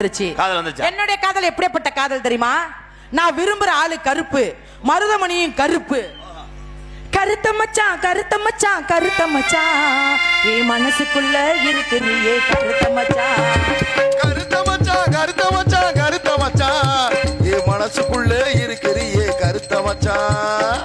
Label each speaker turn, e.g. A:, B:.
A: என்னுடைய காதல் எப்படிப்பட்ட காதல் தெரியுமா? நான் விரும்புற ஆளு கருப்பு மருதமணியும் கருப்பு. கருத்த மச்சான் கருத்த மச்சான் கருத்த மச்சான். என் மனசுக்குள்ள இருக்கு நீயே கருத்த மச்சான்.
B: கருத்த மச்சான் கருத்த மச்சான் கருத்த மச்சான். என் மனசுக்குள்ள இருக்கிறியே கருத்த மச்சான்.